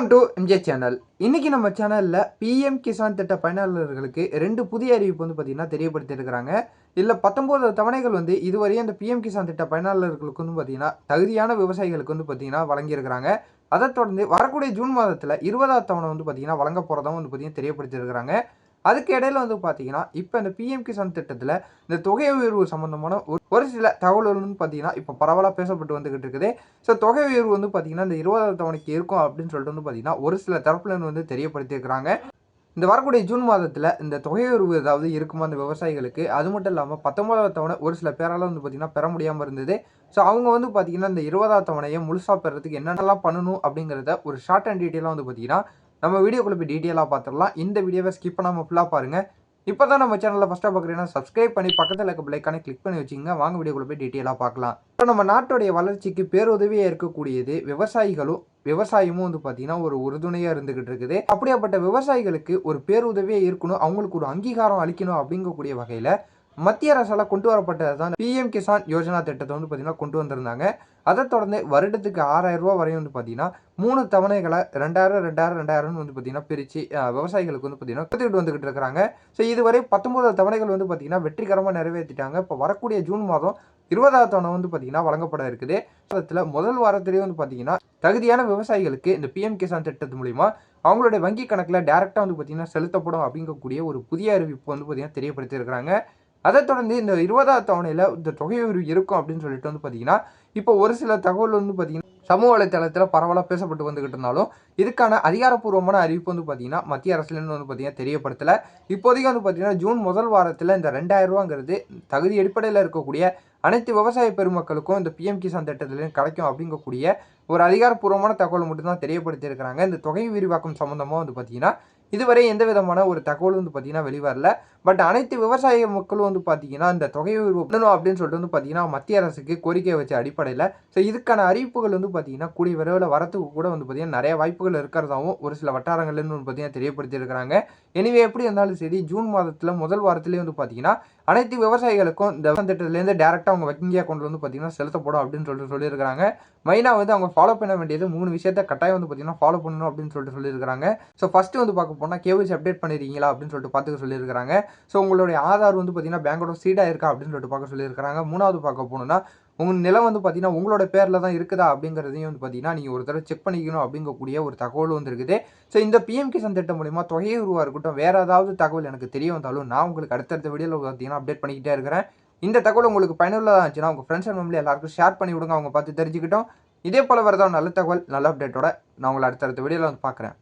Welcome to MJ channel இன்னைக்கு நம்ம சேனலில் பிஎம் கிசான் திட்ட பயனாளர்களுக்கு ரெண்டு புதிய அறிவிப்பு வந்து பார்த்தீங்கன்னா தெரியப்படுத்தியிருக்கிறாங்க இல்லை பத்தொம்போது தவணைகள் வந்து இதுவரையும் இந்த பிஎம் கிசான் திட்ட பயனாளர்களுக்கு வந்து பார்த்தீங்கன்னா தகுதியான விவசாயிகளுக்கு வந்து பார்த்தீங்கன்னா வழங்கியிருக்கிறாங்க அதை தொடர்ந்து வரக்கூடிய ஜூன் மாதத்தில் இருபதாவது தவணை வந்து பார்த்தீங்கன்னா வழங்க போகிறதா வந்து பார்த்தீங்கன்னா தெரியப்படுத்தியிருக்கிறாங்க அதுக்கு இடையில வந்து பார்த்தீங்கன்னா இப்போ இந்த பிஎம் கிசான் திட்டத்தில் இந்த தொகை உயர்வு சம்மந்தமான ஒரு ஒரு சில தகவல்கள் வந்து பார்த்தீங்கன்னா இப்போ பரவலாக பேசப்பட்டு வந்துகிட்டு இருக்குது. ஸோ தொகை உயர்வு வந்து பார்த்தீங்கன்னா இந்த இருபதாவது தவணைக்கு இருக்கும் அப்படின்னு சொல்லிட்டு வந்து பார்த்தீங்கன்னா ஒரு சில தரப்புல வந்து தெரியப்படுத்தியிருக்கிறாங்க. இந்த வரக்கூடிய ஜூன் மாதத்தில் இந்த தொகை உயர்வு ஏதாவது இருக்குமா அந்த விவசாயிகளுக்கு? அது மட்டும் இல்லாமல் பத்தொன்பதாவது தவணை ஒரு சில பேரால் வந்து பார்த்தீங்கன்னா பெற முடியாமல் இருந்தது. ஸோ அவங்க வந்து பார்த்தீங்கன்னா இந்த இருபதாவது தவணையை முழுசாக பெறதுக்கு என்னென்னலாம் பண்ணணும் அப்படிங்கிறத ஒரு ஷார்ட் அண்ட் டீட்டெயிலாக வந்து பார்த்தீங்கன்னா நம்ம வீடியோக்குள்ள போய் டீட்டெயிலாக பார்த்துடலாம். இந்த வீடியோவை ஸ்கிப் பண்ணாமல் ஃபுல்லாக பாருங்கள் இப்போ தான் நம்ம சேனலில் ஃபஸ்ட்டாக பார்க்குறீங்கன்னா சப்ஸ்கிரைப் பண்ணி பக்கத்தில் இருக்க பிள்ளைக்கான கிளிக் பண்ணி வச்சுங்க வாங்க வீடியோக்குள்ள போய் டீட்டெயிலாக பார்க்கலாம். இப்போ நம்ம நாட்டுடைய வளர்ச்சிக்கு பேருதவியாக இருக்கக்கூடியது விவசாயிகளும் விவசாயமும் வந்து பார்த்தீங்கன்னா ஒரு உறுதுணையாக இருந்துகிட்டு இருக்குது. அப்படியாப்பட்ட விவசாயிகளுக்கு ஒரு பேருதவியாக இருக்கணும் அவங்களுக்கு ஒரு அங்கீகாரம் அளிக்கணும் அப்படிங்கக்கூடிய வகையில் மத்திய அரசால் கொண்டு வரப்பட்டது தான் பிஎம் கிசான் யோஜனா திட்டத்தை வந்து பார்த்தீங்கன்னா கொண்டு வந்திருந்தாங்க. அதை தொடர்ந்து வருடத்துக்கு ஆறாயிரம் ரூபா வரையும் வந்து பார்த்தீங்கன்னா மூணு தவணைகளை ரெண்டாயிரம் ரெண்டாயிரம் ரெண்டாயிரம்னு வந்து பார்த்தீங்கன்னா பிரித்து விவசாயிகளுக்கு வந்து பார்த்தீங்கன்னா கொடுத்துக்கிட்டு வந்துகிட்டு இருக்கிறாங்க. ஸோ இதுவரை பத்தொன்பது தவணைகள் வந்து பார்த்தீங்கன்னா வெற்றிகரமாக நிறைவேற்றிட்டாங்க. இப்போ வரக்கூடிய ஜூன் மாதம் இருபதாவது தவணை வந்து பார்த்தீங்கன்னா வழங்கப்பட இருக்குது. அதில் முதல் வாரத்திலேயே வந்து பார்த்தீங்கன்னா தகுதியான விவசாயிகளுக்கு இந்த பிஎம் கிசான் திட்டத்து மூலிமா அவங்களுடைய வங்கி கணக்கில் டேரெக்டாக வந்து பார்த்தீங்கன்னா செலுத்தப்படும் அப்படிங்கக்கூடிய ஒரு புதிய அறிவிப்பு வந்து பார்த்தீங்கன்னா தெரியப்படுத்தியிருக்கிறாங்க. அதை தொடர்ந்து இந்த இருபதாவது தவணையில் இந்த தொகை இருக்கும் அப்படின்னு சொல்லிட்டு வந்து பார்த்தீங்கன்னா இப்போ ஒரு சில தகவல் வந்து பார்த்தீங்கன்னா சமூக வலைத்தளத்தில் பரவலாக பேசப்பட்டு வந்துகிட்டு இருந்தாலும் இதுக்கான அதிகாரப்பூர்வமான அறிவிப்பு வந்து பார்த்தீங்கன்னா மத்திய அரசுலேருந்து வந்து பார்த்தீங்கன்னா தெரியப்படுத்தலை. இப்போதைக்கு வந்து பார்த்தீங்கன்னா ஜூன் முதல் வாரத்தில் இந்த ரெண்டாயிரம் ரூபாங்கிறது தகுதி அடிப்படையில் இருக்கக்கூடிய அனைத்து விவசாய பெருமக்களுக்கும் இந்த பிஎம் கிசான் திட்டத்திலேருந்து கிடைக்கும் அப்படிங்கக்கூடிய ஒரு அதிகாரப்பூர்வமான தகவல் மட்டும்தான் தெரியப்படுத்தியிருக்கிறாங்க. இந்த தொகை விரிவாக்கம் சம்மந்தமாக வந்து பார்த்தீங்கன்னா இதுவரை எந்த விதமான ஒரு தகவல் வந்து பார்த்தீங்கன்னா வெளிவரல. பட் அனைத்து விவசாய மக்களும் வந்து பார்த்தீங்கன்னா இந்த தொகை உயர்வு பண்ணணும் அப்படின்னு சொல்லிட்டு வந்து பார்த்தீங்கன்னா மத்திய அரசுக்கு கோரிக்கை வச்ச அடிப்படையில் ஸோ இதுக்கான அறிவிப்புகள் வந்து பார்த்தீங்கன்னா கூடிய விரைவில் வரத்துக்கு கூட வந்து பார்த்தீங்கன்னா நிறைய வாய்ப்புகள் இருக்கிறதாவும் ஒரு சில வட்டாரங்கள்லேருந்து வந்து பார்த்தீங்கன்னா தெரியப்படுத்தியிருக்கிறாங்க. எனவே எப்படி இருந்தாலும் சரி ஜூன் மாதத்தில் முதல் வாரத்திலே வந்து பார்த்தீங்கன்னா அனைத்து விவசாயிகளுக்கும் இந்த திட்டத்திலேருந்து டேரெக்டாக அவங்க வங்கி அக்கௌண்ட்டில் வந்து பார்த்தீங்கன்னா செலுத்தப்படும் அப்படின்னு சொல்லிட்டு சொல்லியிருக்காங்க மெயினாக வந்து அவங்க ஃபாலோ பண்ண வேண்டியது மூணு விஷயத்த கட்டாயம் வந்து பார்த்தீங்கன்னா ஃபாலோ பண்ணணும் அப்படின்னு சொல்லிட்டு சொல்லியிருக்காங்க ஸோ ஃபஸ்ட்டு வந்து பார்க்க போனால் கேவிசி அப்டேட் பண்ணிருக்கீங்களா அப்படின்னு சொல்லிட்டு பார்த்துக்க சொல்லியிருக்காங்க ஸோ உங்களுடைய ஆதார் வந்து பார்த்தீங்கன்னா பேங்கோட சீடாக இருக்கா அப்படின்னு சொல்லிட்டு பார்க்க சொல்லியிருக்காங்க மூணாவது பார்க்க போனோம்னா உங்கள் நிலம் வந்து பார்த்தீங்கன்னா உங்களோட பேரில் தான் இருக்குதா அப்படிங்கிறதையும் வந்து பார்த்தீங்கன்னா நீங்கள் ஒரு தடவை செக் பண்ணிக்கணும் அப்படிங்கக்கூடிய ஒரு தகவல் வந்துருக்குது ஸோ இந்த பிஎம் கிசான் திட்டம் மூலிமா தொகை உருவாக இருக்கட்டும் வேறு ஏதாவது தகவல் எனக்கு தெரிய வந்தாலும் நான் உங்களுக்கு அடுத்தடுத்த வீடியோவில் பார்த்தீங்கன்னா அப்டேட் பண்ணிக்கிட்டே இருக்கிறேன். இந்த தகவல் உங்களுக்கு பயனுள்ளதாக இருந்துச்சுன்னா உங்கள் ஃப்ரெண்ட்ஸ் அண்ட் ஃபேமிலி எல்லாருக்கும் ஷேர் பண்ணி விடுங்க அவங்க பார்த்து தெரிஞ்சுக்கிட்டோம். இதே போல் வரதான் நல்ல தகவல் நல்ல அப்டேட்டோட நான் உங்களை அடுத்தடுத்த வீடியோவில் வந்து பார்க்குறேன்